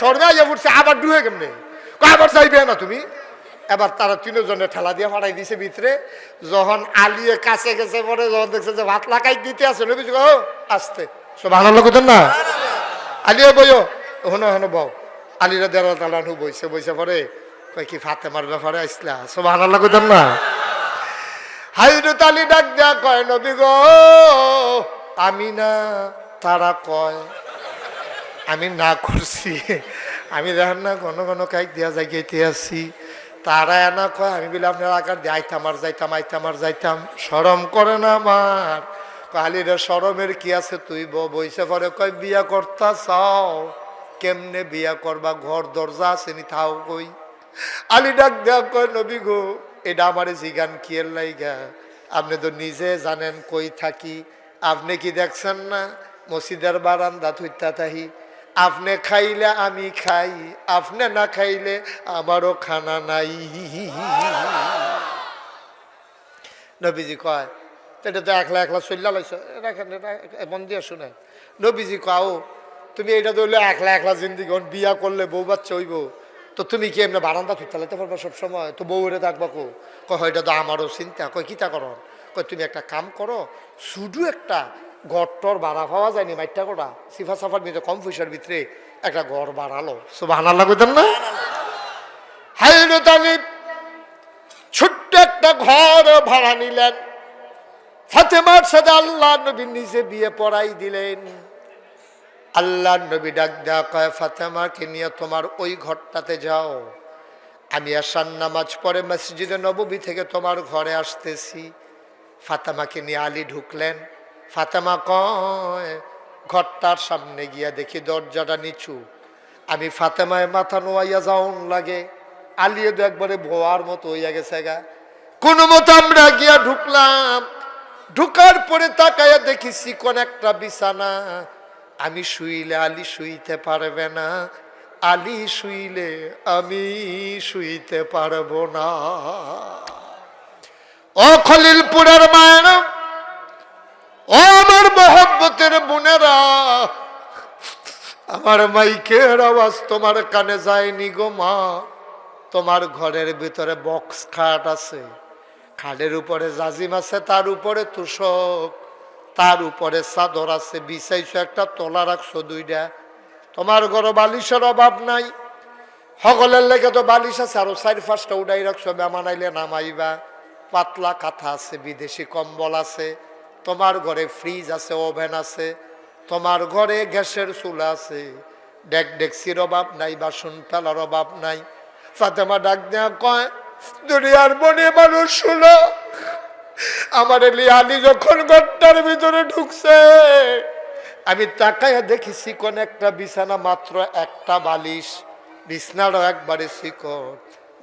সরবে আইয়া পড়ছে, আবার ডুহে কেমনে? আবার যাইবে না তুমি? এবার তারা তিনজনে ঠেলা দিয়ে ফাড়াই দিছে ভিতরে। যখন আলিয়ে কাছে গেছে পরে, যখন দেখছে যে ভাত লাগাই দিতে আছে, নবী ও, আসতে। সব ভালো লোকের না? আলিয়ে বইও, হনো হনো, বউ। আলিরা দেড় তালানু বইছে বইছে পরে, কয় কি ফাতেমার ব্যাপারে আসলা সব ভালো লোকের না? হাইরত আলী ডাক দেয়া কয়, নবী গো, আমি না, তারা কয় আমি না করছি, আমি দেখেন না ঘন ঘন কাইক দিয়া জায়গাইতে আছি তারা এনা কয়, আমি বলে, আপনার আকার দিয়ে আইতাম আর যাইতাম, আইতাম আর যাইতাম। সরম করে না আমার। কালির সরমের কি আছে তুই বইসে পরে, কয়, বিয়া করতা চাও। কেমনে বিয়া করবা? ঘর, দরজা আছে নি, থাও কই? আলি ডাক দেয়া কয়, নবী গো, এটা আমারে জিগান কিয়ের লাইগা? আপনি তো নিজে জানেন কই থাকি। আপনি কি দেখছেন না? মসজিদের বারান্দা থুইতা থাহি। আপনি খাইলে আমি খাই, আপনি না খাইলে আমারও খানা নাই। নবীজি কয়, এটা তো একলা একলা চল্লা লাইছ, রাখেন, এটা মন দিয়ে শুনে নবীজি কাও তুমি এটা ধরলে একলা একলা জিন্দিগি বিয়া করলে বউ বাচ্চা হইব। তো তুমি কি এমনি বারান্দা তুই চালাতে পারবা সবসময়? তো বউ রে থাকবা কো। কয় এটা তো আমারও চিন্তা। কয় কিতা করো? কয়, তুমি একটা কাম করো, শুধু একটা ঘরটর ভাড়া পাওয়া যায়নি মাইটটা করা সিফা সাফার ভিতরে কম পয়সার ভিতরে একটা ঘর বাড়ালো সব হানা লাগতেন না। হাইরত তালিব ছোট্ট একটা ঘর ভাড়া নিলেন। ফাতেমার সাথে আল্লাহ নবী নিজে বিয়ে পড়াই দিলেন। আল্লাহ নবী ডাক দেয়া কয় ফাতেমাকে নিয়ে তোমার ওই ঘরটাতে যাও। আমি আসার নামাজ পড়ে মসজিদে নববী থেকে তোমার ঘরে আসতেছি। ফাতেমাকে নিয়ে আলী ঢুকলেন। ফাতেমা কয় ঘরটার সামনে গিয়া দেখি দরজাটা নিচু। আমি ফাতেমায় মাথা নোয়াইয়া যাওন লাগে। আলিয়ে তো একবারে ভোয়ার মতো হইয়া গেছে গা। কোনো মতো আমরা গিয়া ঢুকলাম। ঢুকার পরে তাকাইয়া দেখি চিকন একটা বিছানা। আমি শুইলে আলী শুইতে পারবে না। আলী শুইলে আমি শুইতে পারব না। ও খলিলপুরের মায়ের ও আমার মহব্বতের বোনেরা আমার মাইকের আওয়াজ তোমার কানে যায়নি গো মা। তোমার ঘরের ভিতরে বক্স খাট আছে। খাটের উপরে জাজিম আছে, তার উপরে তুষক। তার উপরে চাদর আছে, বিছাইছো একটা তলা রাখছো দুইটা। তোমার ঘরে বালিশের অভাব নাই। সকলের লেগে তো বালিশ আছে, আরও চার পাঁচটা উড়াই রাখছো বেমানাইলে নামাইবা। পাতলা কাঁথা আছে, বিদেশি কম্বল আছে। তোমার ঘরে ফ্রিজ আছে ওভেন আছে। তোমার ঘরে গ্যাসের চুলা আছে। ডেক ডেকসির অভাব নাই, বাসন ফেলার অভাব নাই। ফাতেমা ডাক দেয়া কয়, দুনিয়ার বনে মানুষ শুনো, আমার লিয়ালি যখন ঘরটার ভিতরে ঢুকছে, আমি তাকাইয়া দেখেছি কোন একটা বিছানা মাত্র একটা বালিশ, বিছনারও একবারে শিকড়।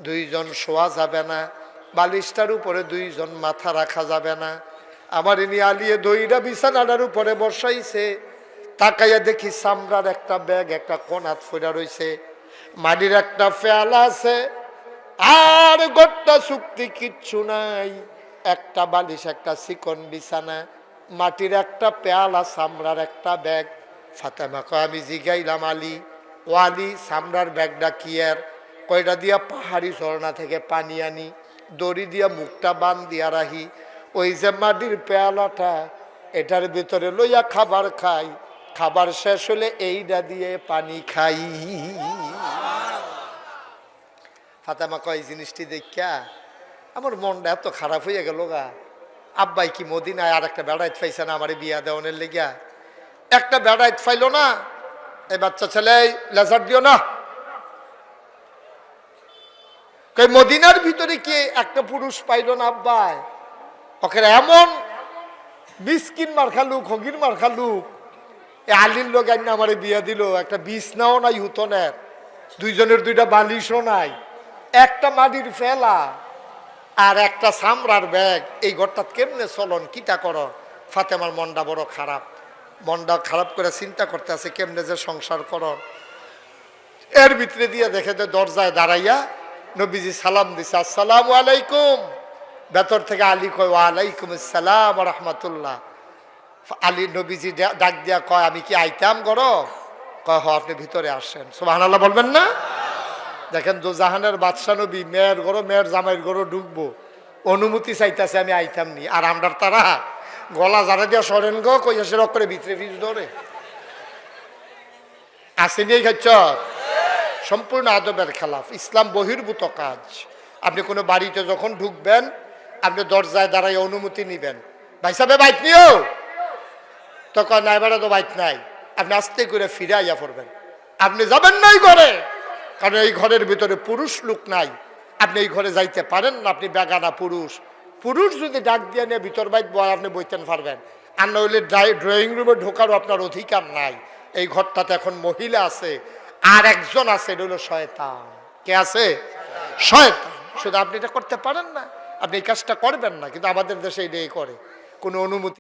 দুইজন শোয়া যাবে না, বালিশটার উপরে দুইজন মাথা রাখা যাবে না। আমার ইনি আলিয়ে দইরা বিছানাটার উপরে বসাইছে তাকাইয়া দেখি চামড়ার একটা ব্যাগ, একটা কোনাত ফেরা রইছে। মাটির একটা ফেয়ালা আছে। আর গোট্টা চুক্তি কিচ্ছু নাই। একটা বালিশ, একটা চিকন বিছানা, মাটির একটা পেয়ালা, চামড়ার একটা ব্যাগ। ফাতেমা কয়, আমি জিগাইলাম আলী। ও আলী, চামড়ার ব্যাগটা কি আর কয়টা দিয়া পাহাড়ি ঝর্ণা থেকে পানি আনি, দড়ি দিয়া মুখটা বান দিয়া রাহি। ওই যে মাটির পেয়ালাটা, এটার ভিতরে লইয়া খাবার খাই। খাবার শেষ হলে এইটা দিয়ে পানি খাই। ফাতেমা কয় জিনিসটি দেখা আমার মনটা এত খারাপ হয়ে গেল গা। আব্বাই কি মদিনায় আর একটা বেড়াইত পাইছে না আমার বিয়া দেওয়ানের লেগিয়া? একটা বেড়াইত পাইলো না, এই বাচ্চা ছেলে লেজার দিও না। কই মদিনার ভিতরে কি একটা পুরুষ পাইলো না আব্বাই? ওকে এমন বিস্কিন মার্খা লুক, হগির মার্খা লুক এ আলির লোক আইনা আমারে বিয়া দিল, একটা বিছনাও নাই হুতনের দুইজনের দুইটা বালিশও নাই, একটা মাটির ফেলা আর একটা সামরার ব্যাগ, এই ঘরটা কেমনে চলন কিটা করো? ফাতেমার মনটা বড় খারাপ, মনটা খারাপ করে চিন্তা করতে আছে, কেমনে যে সংসার করো? এর ভিতরে দিয়ে দেখে যে দরজায় দাঁড়াইয়া নবীজি সালাম দিছে, আসসালামু আলাইকুম। ভেতর থেকে আলী কয়, ওয়ালাইকুম আসসালাম রহমতুল্লাহ। আলী নবীজি ডাক দিয়া কয়, আমি কি আইতাম করো কহ আপনি ভিতরে আসেন। সোহান আল্লাহ বলবেন না? দেখেন দো জাহানের বাদশা নবী, মেয়ের গরো, মেয়ের জামাইয়ের গরো ঢুকবো অনুমতি চাইতেছে, আমি আইতাম নি। আর আমরার তারা গলা জারা দিয়া সরেন গো কইয়া সে করে ভিতরে ফিজ ধরে আসেনি এই খাচ্ছ? সম্পূর্ণ আদবের খেলাফ। ইসলাম বহির্ভূত কাজ। আপনি কোনো বাড়িতে যখন ঢুকবেন, আপনি দরজায় দাঁড়াই অনুমতি নিবেন। ভাই সাহেব বাইক নিও তখন নাই বেড়া তো বাইক নাই। আপনি আস্তে করে ফিরে আইয়া পড়বেন। আপনি যাবেন না ঘরে। কারণ এই ঘরের ভিতরে পুরুষ লোক নাই। আপনি এই ঘরে যাইতে পারেন না, আপনি বেগানা পুরুষ। পুরুষ যদি ডাক দিয়ে নিয়ে ভিতর বাইক বয় আপনি বইতেন পারবেন। আর না হইলে ড্রয়িং রুমে ঢোকারও আপনার অধিকার নাই। এই ঘরটাতে এখন মহিলা আছে। আর একজন আছে, এটা হলো শয়তান। কে আছে? শয়তান। শুধু আপনি এটা করতে পারেন না। আপনি এই কাজটা করবেন না, কিন্তু আমাদের দেশে এটাই করে। কোনো অনুমতি